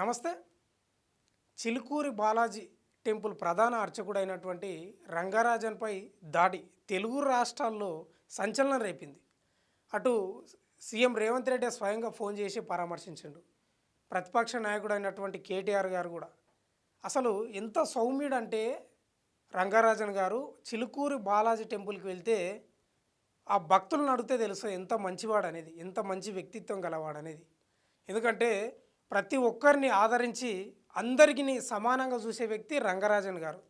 నమస్తే. చిలుకూరి బాలాజీ టెంపుల్ ప్రధాన అర్చకుడైనటువంటి రంగరాజన్పై దాడి తెలుగు రాష్ట్రాల్లో సంచలనం రేపింది. అటు సీఎం రేవంత్ రెడ్డి స్వయంగా ఫోన్ చేసి పరామర్శించిండు. ప్రతిపక్ష నాయకుడు అయినటువంటి కేటీఆర్ గారు కూడా. అసలు ఎంత సౌమ్యుడంటే రంగరాజన్ గారు చిలుకూరి బాలాజీ టెంపుల్కి వెళ్తే ఆ భక్తులను అడిగితే తెలుసు ఎంత మంచివాడు అనేది ఎంత మంచి వ్యక్తిత్వం గలవాడు అనేది ఎందుకంటే ప్రతి ఒక్కరిని ఆదరించి అందరికీ సమానంగా చూసే వ్యక్తి రంగరాజన్ గారు.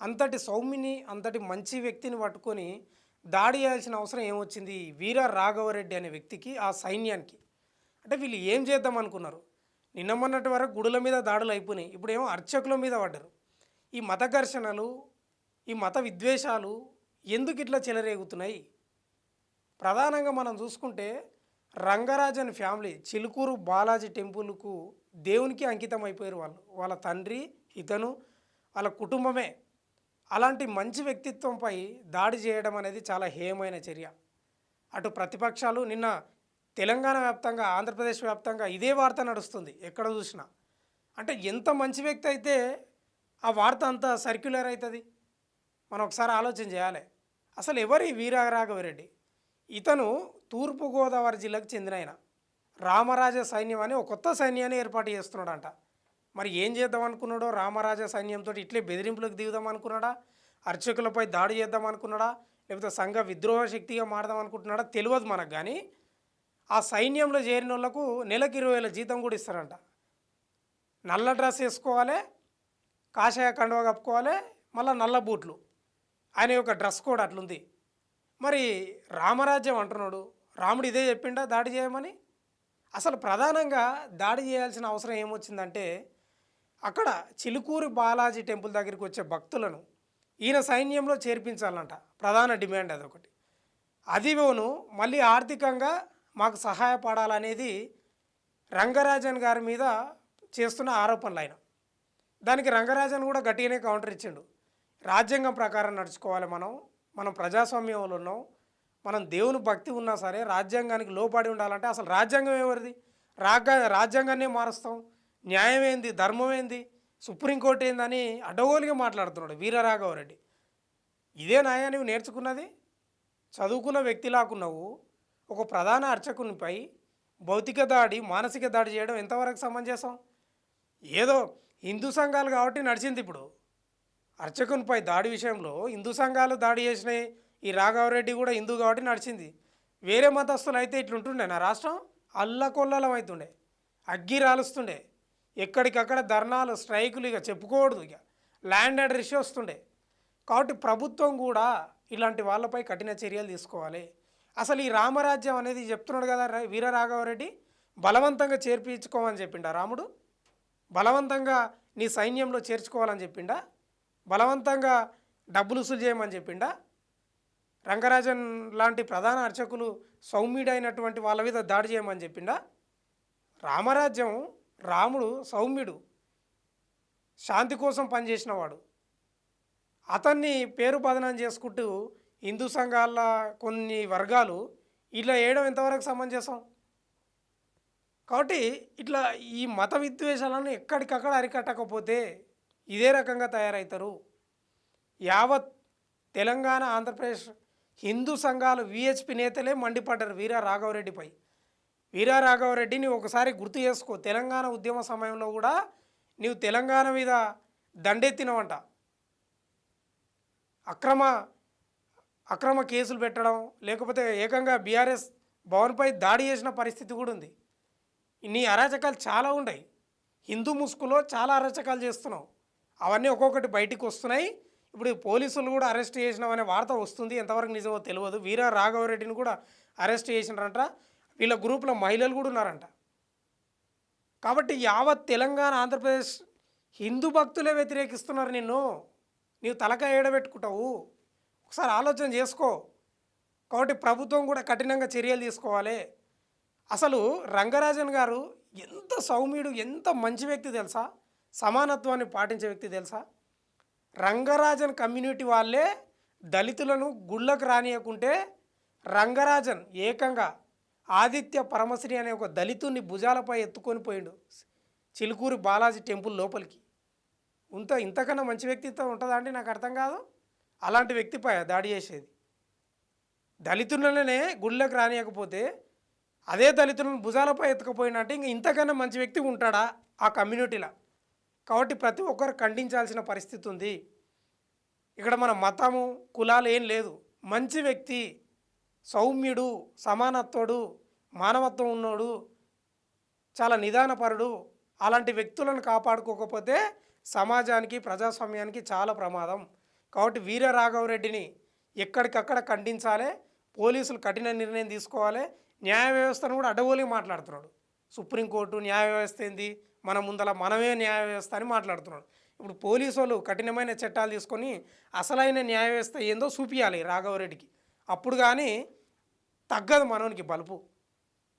అంతటి సౌమ్యని అంతటి మంచి వ్యక్తిని పట్టుకొని దాడి చేయాల్సిన అవసరం ఏమొచ్చింది? వీర రాఘవరెడ్డి అనే వ్యక్తికి ఆ సైన్యానికి. అంటే వీళ్ళు ఏం చేద్దాం అనుకున్నారు? నిన్న మొన్నటి వరకు గుడుల మీద దాడులు అయిపోయినాయి. ఇప్పుడు ఏమో అర్చకుల మీద పడ్డారు. ఈ మత ఘర్షణలు ఈ మత విద్వేషాలు ఎందుకు ఇట్లా చెలరేగుతున్నాయి? ప్రధానంగా మనం చూసుకుంటే రంగరాజన్ ఫ్యామిలీ చిలుకూరు బాలాజీ టెంపుల్కు దేవునికి అంకితం అయిపోయారు వాళ్ళు. వాళ్ళ తండ్రి ఇతను వాళ్ళ కుటుంబమే. అలాంటి మంచి వ్యక్తిత్వంపై దాడి చేయడం అనేది చాలా హేయమైన చర్య. అటు ప్రతిపక్షాలు నిన్న తెలంగాణ వ్యాప్తంగా ఆంధ్రప్రదేశ్ వ్యాప్తంగా ఇదే వార్త నడుస్తుంది ఎక్కడ చూసినా. అంటే ఎంత మంచి వ్యక్తి అయితే ఆ వార్త అంత సర్క్యులర్ అవుతుంది? మనం ఒకసారి ఆలోచన చేయాలి. అసలు ఎవరి వీరరాఘవరెడ్డి ఇతను తూర్పుగోదావరి జిల్లాకు చెందిన ఆయన రామరాజ సైన్యం అని ఒక కొత్త సైన్యాన్ని ఏర్పాటు చేస్తున్నాడంట. మరి ఏం చేద్దాం అనుకున్నాడో రామరాజ సైన్యంతో ఇట్లే బెదిరింపులకు దిగుదాం అనుకున్నాడా అర్చకులపై దాడి చేద్దాం అనుకున్నాడా లేకపోతే సంఘ విద్రోహ శక్తిగా మారదాం అనుకుంటున్నాడా తెలియదు మనకు కానీ ఆ సైన్యంలో చేరిన వాళ్ళకు నెలకు ఇరవై వేల జీతం కూడా ఇస్తారంట. నల్ల డ్రెస్ వేసుకోవాలి కాషాయ కండువ కప్పుకోవాలి మళ్ళీ నల్ల బూట్లు. ఆయన యొక్క డ్రెస్ కోడ్ అట్లుంది. మరి రామరాజ్యం అంటున్నాడు. రాముడు ఇదే చెప్పిండా దాడి చేయమని? అసలు ప్రధానంగా దాడి చేయాల్సిన అవసరం ఏమొచ్చిందంటే అక్కడ చిలుకూరి బాలాజీ టెంపుల్ దగ్గరికి వచ్చే భక్తులను ఈయన సైన్యంలో చేర్పించాలంట. ప్రధాన డిమాండ్ అదొకటి. అదివోను మళ్ళీ ఆర్థికంగా మాకు సహాయపడాలనేది రంగరాజన్ గారి మీద చేస్తున్న ఆరోపణలు ఆయన. దానికి రంగరాజన్ కూడా గట్టిగానే కౌంటర్ ఇచ్చిండు. రాజ్యాంగం ప్రకారం నడుచుకోవాలి మనం. మనం ప్రజాస్వామ్యంలో ఉన్నాం మనం దేవుని భక్తి ఉన్నా సరే రాజ్యాంగానికి లోపడి ఉండాలంటే అసలు రాజ్యాంగం ఎవరిది? రాగా రాజ్యాంగాన్నే మారుస్తాం. న్యాయం ఏంది? ధర్మం ఏంది? సుప్రీంకోర్టు ఏందని అడ్డగోలుగా మాట్లాడుతున్నాడు వీరరాఘవరెడ్డి ఇదే నాయా నువ్వు నేర్చుకున్నది? చదువుకున్న వ్యక్తిలాకున్నావు ఒక ప్రధాన అర్చకునిపై భౌతిక దాడి మానసిక దాడి చేయడం ఎంతవరకు సమంజసం? ఏదో హిందూ సంఘాలు కాబట్టి నడిచింది ఇప్పుడు. అర్చకునిపై దాడి విషయంలో హిందూ సంఘాలు దాడి చేసినాయి ఈ రాఘవరెడ్డి కూడా హిందూ కాబట్టి నడిచింది. వేరే మతస్థులు అయితే ఇట్లుంటుండే నా రాష్ట్రం అల్లకొల్లలం అవుతుండే అగ్గి రాలుస్తుండే. ఎక్కడికక్కడ ధర్నాలు స్ట్రైకులు ఇక చెప్పుకోకూడదు ఇక. ల్యాండ్ అండ్ ఇష్యూ వస్తుండే. కాబట్టి ప్రభుత్వం కూడా ఇలాంటి వాళ్ళపై కఠిన చర్యలు తీసుకోవాలి. అసలు ఈ రామరాజ్యం అనేది చెప్తున్నాడు కదా రా- వీర రాఘవరెడ్డి బలవంతంగా చేర్పించుకోమని చెప్పిండా రాముడు? బలవంతంగా నీ సైన్యంలో చేర్చుకోవాలని చెప్పిండా? బలవంతంగా డబ్బులు వసూలు చేయమని చెప్పిండా? రంగరాజన్ లాంటి ప్రధాన అర్చకులు సౌమ్యుడైనటువంటి వాళ్ళ మీద దాడి చేయమని చెప్పిండా? రామరాజ్యం రాముడు సౌమ్యుడు శాంతి కోసం పనిచేసినవాడు. అతన్ని పేరు బదనం చేసుకుంటూ హిందూ సంఘాల కొన్ని వర్గాలు ఇట్లా వేయడం ఎంతవరకు సమంజసం? కాబట్టి ఇట్లా ఈ మత విద్వేషాలను ఎక్కడికక్కడ అరికట్టకపోతే ఇదే రకంగా తయారవుతారు యావత్ తెలంగాణ ఆంధ్రప్రదేశ్ హిందూ సంఘాలు విహెచ్పి నేతలే మండిపడ్డారు వీరా రాఘవరెడ్డిపై. వీరా రాఘవరెడ్డిని ఒకసారి గుర్తు చేసుకో తెలంగాణ ఉద్యమ సమయంలో కూడా నీవు తెలంగాణ మీద దండెత్తినవంట. అక్రమ అక్రమ కేసులు పెట్టడం లేకపోతే ఏకంగా బీఆర్ఎస్ భవన్పై దాడి చేసిన పరిస్థితి కూడా ఉంది. నీ అరాచకాలు చాలా ఉన్నాయి హిందూ ముసుగులో చాలా అరాచకాలు చేస్తున్నావు. అవన్నీ ఒక్కొక్కటి బయటికి వస్తున్నాయి. ఇప్పుడు పోలీసులు కూడా అరెస్ట్ చేసినామనే వార్త వస్తుంది. ఎంతవరకు నిజమో తెలియదు. వీర రాఘవరెడ్డిని కూడా అరెస్ట్ చేసినారంట. వీళ్ళ గ్రూప్లో మహిళలు కూడా ఉన్నారంట. కాబట్టి యావత్ తెలంగాణ ఆంధ్రప్రదేశ్ హిందూ భక్తులే వ్యతిరేకిస్తున్నారు నిన్ను. నీవు తలకాయ ఏడబెట్టుకుంటావు. ఒకసారి ఆలోచన చేసుకో. కాబట్టి ప్రభుత్వం కూడా కఠినంగా చర్యలు తీసుకోవాలి. అసలు రంగరాజన్ గారు ఎంత సౌమ్యుడు ఎంత మంచి వ్యక్తి తెలుసా? సమానత్వాన్ని పాటించే వ్యక్తి తెలుసా? రంగరాజన్ కమ్యూనిటీ వాళ్ళే దళితులను గుళ్ళకు రానియకుంటే రంగరాజన్ ఏకంగా ఆదిత్య పరమశ్రీ అనే ఒక దళితుని భుజాలపై ఎత్తుకొని పోయిండు. చిలుకూరు బాలాజీ టెంపుల్ లోపలికి. ఇంత ఇంతకన్నా మంచి వ్యక్తిత్వం ఉంటుందా అంటే నాకు అర్థం కాదు. అలాంటి వ్యక్తిపై దాడి చేసేది. దళితులనే గుళ్ళకి రానియకపోతే అదే దళితులను భుజాలపై ఎత్తుకపోయినట్టు ఇంక ఇంతకన్నా మంచి వ్యక్తి ఉంటాడా ఆ కమ్యూనిటీలో? కాబట్టి ప్రతి ఒక్కరు ఖండించాల్సిన పరిస్థితి ఉంది. ఇక్కడ మన మతము కులాలు ఏం లేదు. మంచి వ్యక్తి సౌమ్యుడు సమానత్వడు మానవత్వం ఉన్నోడు చాలా నిదానపరుడు అలాంటి వ్యక్తులను కాపాడుకోకపోతే సమాజానికి ప్రజాస్వామ్యానికి చాలా ప్రమాదం. కాబట్టి వీర రాఘవరెడ్డిని ఎక్కడికక్కడ ఖండించాలి పోలీసులు కఠిన నిర్ణయం తీసుకోవాలి న్యాయ వ్యవస్థను కూడా అడ్డగోలి మాట్లాడుతున్నాడు. సుప్రీంకోర్టు న్యాయ వ్యవస్థ ఏంది? మన ముందల మనమే న్యాయ వ్యవస్థ అని మాట్లాడుతున్నాడు. ఇప్పుడు పోలీసు వాళ్ళు కఠినమైన చట్టాలు తీసుకొని అసలైన న్యాయ వ్యవస్థ ఏందో చూపించాలి రాఘవరెడ్డికి. అప్పుడు కానీ తగ్గదు మనోనికి బలుపు.